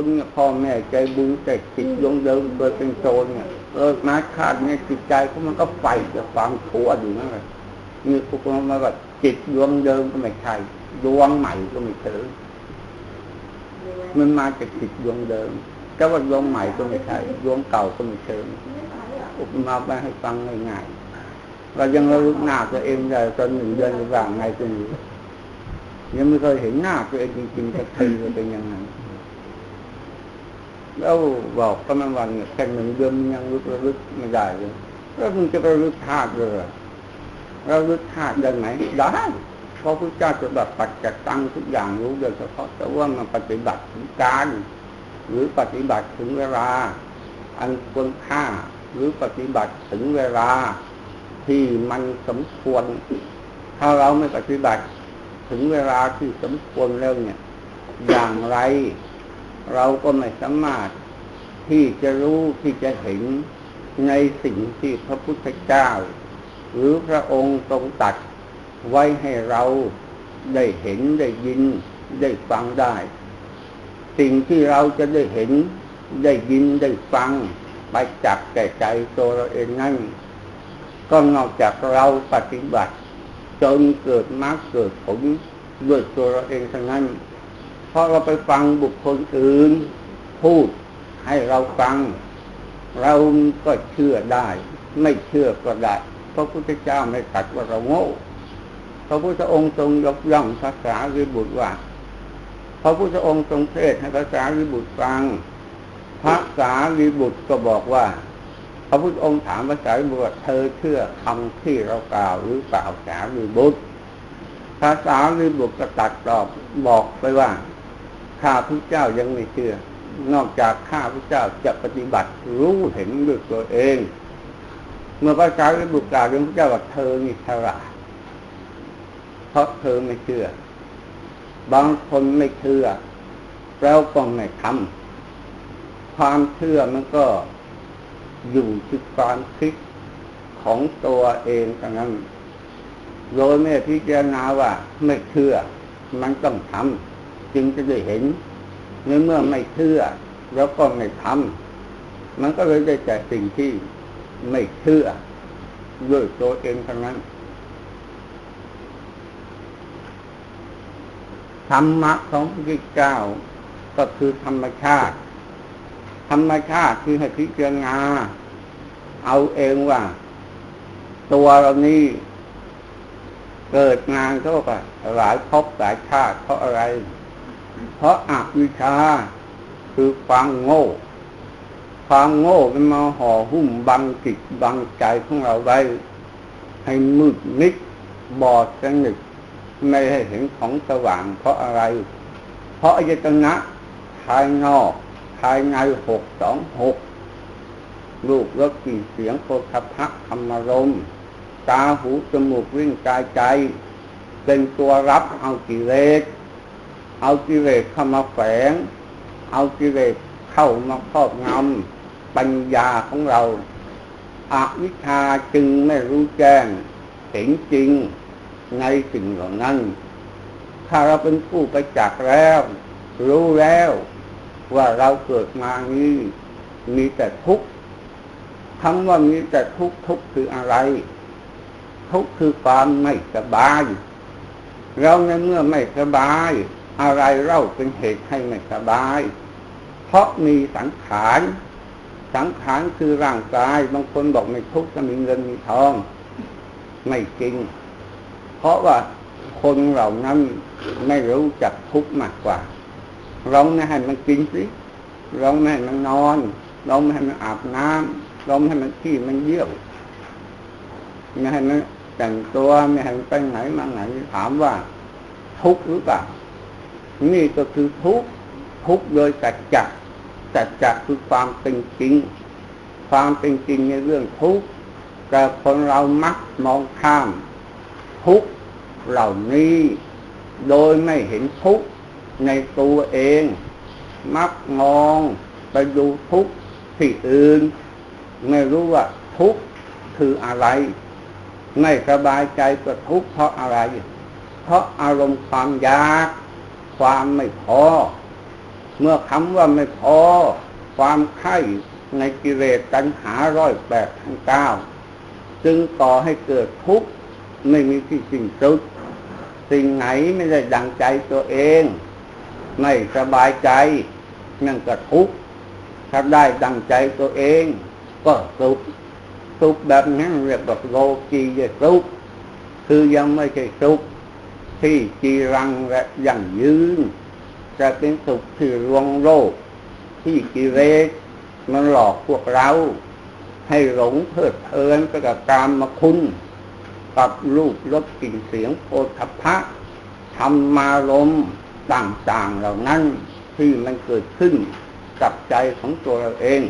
คนเนี่ยพ่อแม่ใจบุญแต่จิตดวงเดิมเกิดเป็นโจรเนี่ยเออมาชาติเนี่ยจิตใจเขามันก็ไฟกับความชั่วอยู่นั่นแหละนี่พวกเรามาแบบจิตดวงเดิมก็ไม่ใช่ดวงใหม่ก็ไม่ถึงมันมาจากจิตดวงเดิมแต่ว่าดวงใหม่ก็ไม่ใช่ดวงเก่าก็ไม่เชิงอุปมาไปให้ฟังง่ายๆเรายังระลึกหน้าตัวเองได้ตอนหนึ่งเดือนหรือว่าไงก็ไม่รู้ยังไม่เคยเห็นหน้าตัวเองจริงๆสักทีว่าเป็นยังไง แล้วบอกก็มันวันเนี่ยแค่หนึ่งเดือนยังรู้ระลึกไม่ได้เลยแล้วมึงจะไประลึกธาตุเลยเรอระลึกธาตุได้ไหมได้เพราะพระเจ้าจะแบบปัจจัตั้งทุกอย่างรู้โดยเฉพาะแต่ว่ามันปฏิบัติถึงการ หรือปฏิบัติถึงเวลา อันควรค่าหรือปฏิบัติถึงเวลา ที่มันสมควร ถ้าเราไม่ปฏิบัติถึงเวลาที่สมควรแล้วเนี่ย อย่างไร เราก็ไม่สามารถที่จะรู้ที่จะเห็นในสิ่งที่พระพุทธเจ้า หรือพระองค์ทรงตัดไว้ให้เราได้เห็นได้ยินได้ฟังได้ สิ่งที่เราจะได้เห็นได้ยินได้ฟังไปจับแก่ใจตัวเราเองนั่นก็นอกจากเราปฏิบัติ จนเกิดมรรคเกิดผลด้วยตัวเราเองทั้งนั้น เพราะเราไปฟังบุคคลอื่น พูดให้เราฟัง เราก็เชื่อได้ ไม่เชื่อก็ได้พระพุทธเจ้าไม่ตัดว่าเราโง่พระพุทธองค์ทรงยกย่องภาษาวิบุตรว่าพระพุทธองค์ทรงเทศให้ภาษาวิบุตรฟังพระสารีบุตรก็บอกว่า พระพุทธองค์ถามภาษาวิบุตรเธอเชื่อคำที่เรากล่าวหรือเปล่าสารีบุตรภาษาวิบุตรก็ตัดตอบบอกไปว่า ข้าพระเจ้ายังไม่เชื่อ นอกจากข้าพระเจ้าจะปฏิบัติรู้เห็นด้วยตัวเอง เมื่อภาษาวิบุตรกล่าวเรื่องพระเจ้าว่าเธอนี่ฉลาดเพราะเธอไม่เชื่อ บางคนไม่เชื่อแล้วก็ไม่ทำความเชื่อมันก็อยู่ที่ความคิดของตัวเองเท่านั้นโดยไม่พิจารณาว่าไม่เชื่อ มันต้องทำ จึงจะได้เห็นในเมื่อไม่เชื่อ แล้วก็ไม่ทำมันก็เลยได้แต่สิ่งที่ไม่เชื่อด้วยตัวเองเท่านั้นธรรมะของพระพุทธเจ้าก็คือธรรมชาติ ธรรมชาติคือให้พิจารณาเอาเองว่า ตัวเรานี้เกิดงานเขาก็หลายภพหลายชาติเพราะอะไร เพราะอวิชชาคือความโง่ ความโง่เป็นมาห่อหุ้มบังจิตบังใจของเราไว้ ให้มืดมิดบอดสนิทไม่ให้เห็นของสว่างเพราะอะไร เพราะอายตนะภายนอกภายในหกสองหกรูปรสกลิ่นเสียงโพธพะธรรมรมตาหูจมูกวิ่งกายใจ เป็นตัวรับเอากิเลส เอากิเลสเข้ามาแฝง เอากิเลสเข้ามาครอบงำปัญญาของเราอาวิชชาจึงไม่รู้แจ้งเห็นจริงในสิ่งเหล่านั้น ถ้าเราเป็นผู้ไปจักแล้ว รู้แล้วว่าเราเกิดมานี้มีแต่ทุกข์คำว่ามีแต่ทุกข์ทุกข์คืออะไร ทุกข์คือความไม่สบาย เราในเมื่อไม่สบาย อะไรเล่าเป็นเหตุให้ไม่สบาย เพราะมีสังขาร สังขารคือร่างกาย บางคนบอกไม่ทุกข์จะมีเงินมีทอง ไม่จริง เพราะว่าคนเหล่านั้นไม่รู้จักทุกข์มากกว่าเราไม่ให้มันกินสิเราไม่ให้มันนอนเราไม่ให้มันอาบน้ำเราไม่ให้มันขี้มันเยี่ยวไม่ให้มันแต่งตัวไม่ให้มันไปไหนมาไหนถามว่า ทุกข์หรือเปล่า นี่ก็คือทุกข์ทุกโดยจัดจักจัดจักคือความเป็นจริง ความเป็นจริงในเรื่องทุกข์แต่คนเรามักมองข้าม ทุกเหล่านี้ โดยไม่เห็นทุกในตัวเอง มักมองไปดูทุกที่อื่น ไม่รู้ว่าทุกคืออะไร ไม่สบายใจก็ทุกเพราะอะไร เพราะอารมณ์ความอยาก ความไม่พอ เมื่อคำว่าไม่พอ ความไข้ในกิเลสตัณหาร้อยแปดทั้งเก้าจึงก่อให้เกิดทุกข์ไม่มีที่สิ้นสุด สิ่งไหนไม่ได้ดังใจตัวเอง ไม่สบายใจนั่นก็ทุกข์ถ้าได้ดังใจตัวเอง ก็สุขสุขแบบนั้นเรียกว่าโลกียสุขคือยังไม่ใช่สุข ที่จีรังและยั่งยืน จะเป็นสุขที่รวงโลก ที่กิเลสมันหลอกพวกเรา ให้หลงเพลิดเพลินไปกับกามมาคุณกับรูปรสกลิ่นเสียงโพธพะธรรมารมต่างๆเหล่านั้นที่มันเกิดขึ้นกับใจของตัวเราเอง